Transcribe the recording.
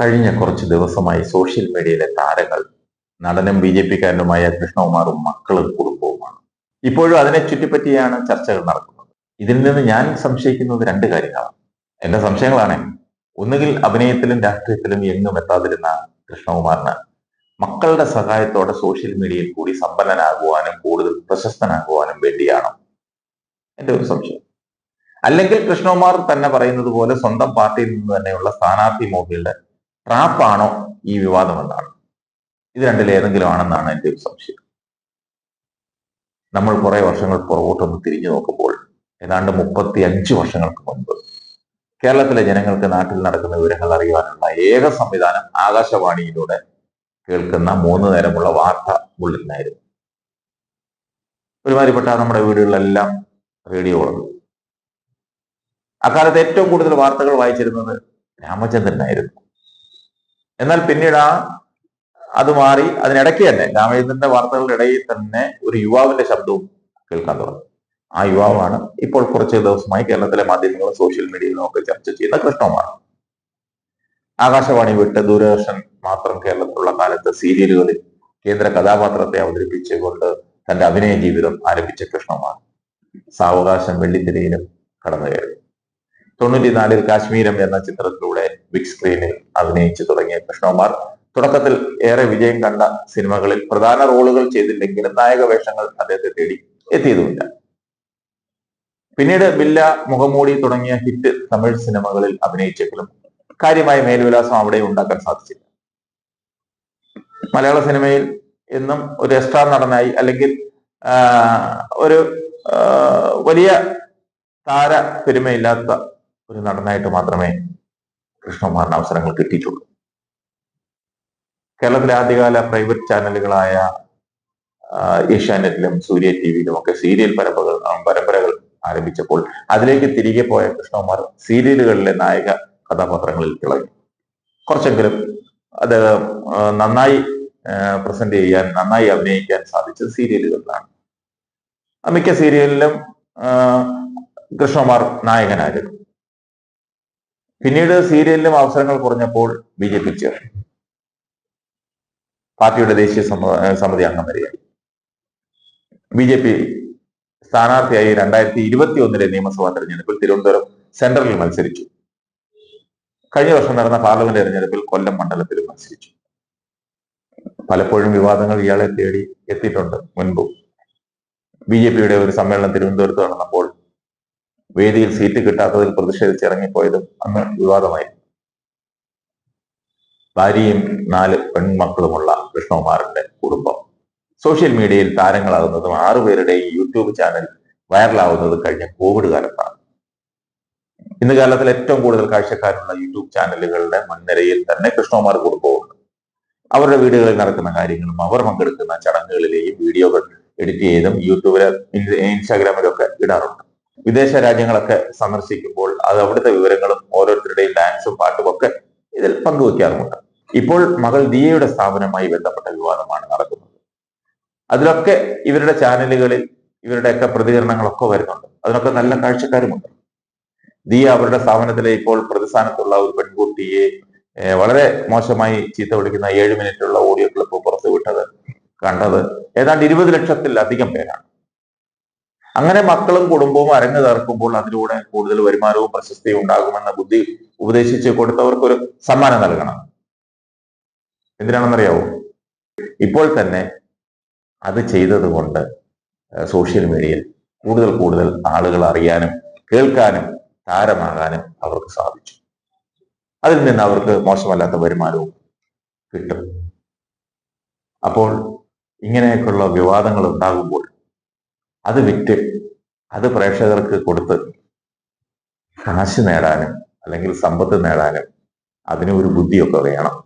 കഴിഞ്ഞ കുറച്ച് ദിവസമായി സോഷ്യൽ മീഡിയയിലെ താരങ്ങൾ നടനും ബി ജെ പിക്കാരനുമായ കൃഷ്ണകുമാറും മക്കളും കുടുംബവുമാണ്. ഇപ്പോഴും അതിനെ ചുറ്റിപ്പറ്റിയാണ് ചർച്ചകൾ നടക്കുന്നത്. ഇതിൽ നിന്ന് ഞാൻ സംശയിക്കുന്നത് രണ്ട് കാര്യങ്ങളാണ്. എന്റെ സംശയങ്ങളാണ് ഒന്നുകിൽ അഭിനയത്തിലും രാഷ്ട്രീയത്തിലും എങ്ങും എത്താതിരുന്ന കൃഷ്ണകുമാറിന് മക്കളുടെ സഹായത്തോടെ സോഷ്യൽ മീഡിയയിൽ കൂടി സമ്പന്നനാകുവാനും കൂടുതൽ പ്രശസ്തനാകുവാനും വേണ്ടിയാണോ? എന്റെ ഒരു സംശയം. അല്ലെങ്കിൽ കൃഷ്ണകുമാർ തന്നെ പറയുന്നത് പോലെ സ്വന്തം പാർട്ടിയിൽ നിന്ന് തന്നെയുള്ള സ്ഥാനാർത്ഥി മോഹിയുടെ ട്രാപ്പാണോ ഈ വിവാദം എന്നാണ് ഇത് രണ്ടിൽ ഏതെങ്കിലും ആണെന്നാണ് എന്റെ സംശയം. നമ്മൾ കുറെ വർഷങ്ങൾ പുറകോട്ടൊന്ന് തിരിഞ്ഞു നോക്കുമ്പോൾ ഏതാണ്ട് മുപ്പത്തി അഞ്ച് വർഷങ്ങൾക്ക് മുൻപ് കേരളത്തിലെ ജനങ്ങൾക്ക് നാട്ടിൽ നടക്കുന്ന വിവരങ്ങൾ അറിയുവാനുള്ള ഏക സംവിധാനം ആകാശവാണിയിലൂടെ കേൾക്കുന്ന മൂന്ന് നേരമുള്ള വാർത്ത ബുള്ളറ്റിനായിരുന്നു. ഒരുമാതിരിപ്പെട്ട നമ്മുടെ വീടുകളിലെല്ലാം റേഡിയോകളുണ്ട് അക്കാലത്ത് ഏറ്റവും കൂടുതൽ വാർത്തകൾ വായിച്ചിരുന്നത് രാമചന്ദ്രനായിരുന്നു. എന്നാൽ പിന്നീട് ആ അത് മാറി അതിനിടയ്ക്ക് തന്നെ രാമചന്ദ്രന്റെ വാർത്തകളുടെ ഇടയിൽ തന്നെ ഒരു യുവാവിന്റെ ശബ്ദവും കേൾക്കാൻ തുടങ്ങി. ആ യുവാവാണ് ഇപ്പോൾ കുറച്ച് ദിവസമായി കേരളത്തിലെ മാധ്യമങ്ങളും സോഷ്യൽ മീഡിയയിലും ഒക്കെ ചർച്ച ചെയ്യുന്ന കൃഷ്ണകുമാർ. ആകാശവാണി വിട്ട് ദൂരദർശൻ മാത്രം കേരളത്തിലുള്ള കാലത്ത് സീരിയലുകളിൽ കേന്ദ്ര കഥാപാത്രത്തെ അവതരിപ്പിച്ചുകൊണ്ട് തന്റെ അഭിനയ ജീവിതം ആരംഭിച്ച കൃഷ്ണകുമാർ. സാവകാശം വെള്ളിത്തിരയിലും കടന്നു കയറി തൊണ്ണൂറ്റിനാലിൽ കാശ്മീരം എന്ന ചിത്രത്തിലൂടെ ബിഗ് സ്ക്രീനിൽ അഭിനയിച്ചു തുടങ്ങിയ കൃഷ്ണകുമാർ തുടക്കത്തിൽ ഏറെ വിജയം കണ്ട സിനിമകളിൽ പ്രധാന റോളുകൾ ചെയ്തില്ലെങ്കിലും നായക വേഷങ്ങൾ അദ്ദേഹത്തെ തേടി എത്തിയതുമില്ല. പിന്നീട് ബില്ല മുഖമൂടി തുടങ്ങിയ ഹിറ്റ് തമിഴ് സിനിമകളിൽ അഭിനയിച്ചെങ്കിലും കാര്യമായ മേൽവിലാസം അവിടെ ഉണ്ടാക്കാൻ സാധിച്ചില്ല. മലയാള സിനിമയിൽ എന്നും ഒരു എക്സ്ട്രാ നടനായി അല്ലെങ്കിൽ ഒരു വലിയ താര പെരുമയില്ലാത്ത ഒരു നടനായിട്ട് മാത്രമേ കൃഷ്ണകുമാറിന് അവസരങ്ങൾ കിട്ടിയിട്ടുള്ളൂ കേരളത്തിലെ ആദ്യകാല പ്രൈവറ്റ് ചാനലുകളായ ഏഷ്യാനെറ്റിലും സൂര്യ ടി വിയിലും ഒക്കെ സീരിയൽ പരമ്പകൾ പരമ്പരകൾ ആരംഭിച്ചപ്പോൾ അതിലേക്ക് തിരികെ പോയ കൃഷ്ണകുമാർ സീരിയലുകളിലെ നായക കഥാപാത്രങ്ങളിൽ തിളങ്ങി കുറച്ചെങ്കിലും അത് നന്നായി പ്രസന്റ് ചെയ്യാൻ നന്നായി അഭിനയിക്കാൻ സാധിച്ചത് സീരിയലുകളിലാണ്. മിക്ക സീരിയലിലും കൃഷ്ണകുമാർ നായകനായിരുന്നു. പിന്നീട് സീരിയലിലും അവസരങ്ങൾ കുറഞ്ഞപ്പോൾ ബി ജെ പി ചേർന്നു. പാർട്ടിയുടെ ദേശീയ സമിതി അംഗം വരെയായി. ബി ജെ പി സ്ഥാനാർത്ഥിയായി രണ്ടായിരത്തി ഇരുപത്തി ഒന്നിലെ നിയമസഭാ തെരഞ്ഞെടുപ്പിൽ തിരുവനന്തപുരം സെൻട്രലിൽ മത്സരിച്ചു. കഴിഞ്ഞ വർഷം നടന്ന പാർലമെന്റ് തെരഞ്ഞെടുപ്പിൽ കൊല്ലം മണ്ഡലത്തിൽ മത്സരിച്ചു. പലപ്പോഴും വിവാദങ്ങൾ ഇയാളെ തേടി എത്തിയിട്ടുണ്ട് മുൻപും. ബി ജെ പിയുടെ ഒരു സമ്മേളനം തിരുവനന്തപുരത്ത് നടന്നപ്പോൾ വേദിയിൽ സീറ്റ് കിട്ടാത്തതിൽ പ്രതിഷേധിച്ച് ഇറങ്ങിപ്പോയതും അന്ന് വിവാദമായി. ഭാര്യയും നാല് പെൺമക്കളുമുള്ള കൃഷ്ണകുമാറിന്റെ കുടുംബം. സോഷ്യൽ മീഡിയയിൽ താരങ്ങളാകുന്നതും ആറുപേരുടെയും യൂട്യൂബ് ചാനൽ വൈറലാവുന്നതും കഴിഞ്ഞ കോവിഡ് കാലത്താണ്. ഇന്ന് കാലത്തിൽ ഏറ്റവും കൂടുതൽ കാഴ്ചക്കാരുള്ള യൂട്യൂബ് ചാനലുകളുടെ മുൻനിരയിൽ തന്നെ കൃഷ്ണകുമാർ കുടുംബമുണ്ട് അവരുടെ വീടുകളിൽ നടക്കുന്ന കാര്യങ്ങളും അവർ പങ്കെടുക്കുന്ന ചടങ്ങുകളിലെയും വീഡിയോകൾ എഡിറ്റ് ചെയ്തും യൂട്യൂബിലും ഇൻസ്റ്റാഗ്രാമിലും ഇൻസ്റ്റാഗ്രാമിലൊക്കെ ഇടാറുണ്ട്. വിദേശ രാജ്യങ്ങളൊക്കെ സന്ദർശിക്കുമ്പോൾ അത് അവിടുത്തെ വിവരങ്ങളും ഓരോരുത്തരുടെയും ഡാൻസും പാട്ടും ഒക്കെ ഇതിൽ പങ്കുവെക്കാറുമുണ്ട്. ഇപ്പോൾ മകൾ ദിയയുടെ സ്ഥാപനമായി ബന്ധപ്പെട്ട വിവാദമാണ് നടക്കുന്നത്. അതിലൊക്കെ ഇവരുടെ ചാനലുകളിൽ ഇവരുടെയൊക്കെ പ്രതികരണങ്ങളൊക്കെ വരുന്നുണ്ട്. അതിനൊക്കെ നല്ല കാഴ്ചക്കാരുമുണ്ട്. ദിയ അവരുടെ സ്ഥാപനത്തിലെ ഇപ്പോൾ പ്രതിസ്ഥാനത്തുള്ള ഒരു പെൺകുട്ടിയെ വളരെ മോശമായി ചീത്ത വിളിക്കുന്ന ഏഴ് മിനിറ്റുള്ള ഓഡിയോ ക്ലിപ്പ് പുറത്തുവിട്ടത് കണ്ടത് ഏതാണ്ട് ഇരുപത് ലക്ഷത്തിലധികം പേരാണ്. അങ്ങനെ മക്കളും കുടുംബവും അരങ്ങ് തീർക്കുമ്പോൾ അതിലൂടെ കൂടുതൽ വരുമാനവും പ്രശസ്തിയും ഉണ്ടാകുമെന്ന ബുദ്ധി ഉപദേശിച്ച് കൊടുത്തവർക്ക് ഒരു സമ്മാനം നൽകണം. എന്തിനാണെന്നറിയാവോ? ഇപ്പോൾ തന്നെ അത് ചെയ്തത് കൊണ്ട് സോഷ്യൽ മീഡിയയിൽ കൂടുതൽ കൂടുതൽ ആളുകൾ അറിയാനും കേൾക്കാനും താരമാകാനും അവർക്ക് സാധിച്ചു. അതിൽ നിന്ന് അവർക്ക് മോശമല്ലാത്ത വരുമാനവും കിട്ടും. അപ്പോൾ ഇങ്ങനെയൊക്കെയുള്ള വിവാദങ്ങൾ ഉണ്ടാകുമ്പോൾ അത് വിറ്റ് അത് പ്രേക്ഷകർക്ക് കൊടുത്ത് കാശ് നേടാനും അല്ലെങ്കിൽ സമ്പത്ത് നേടാനും അതിന് ഒരു ബുദ്ധിയൊക്കെ വേണം.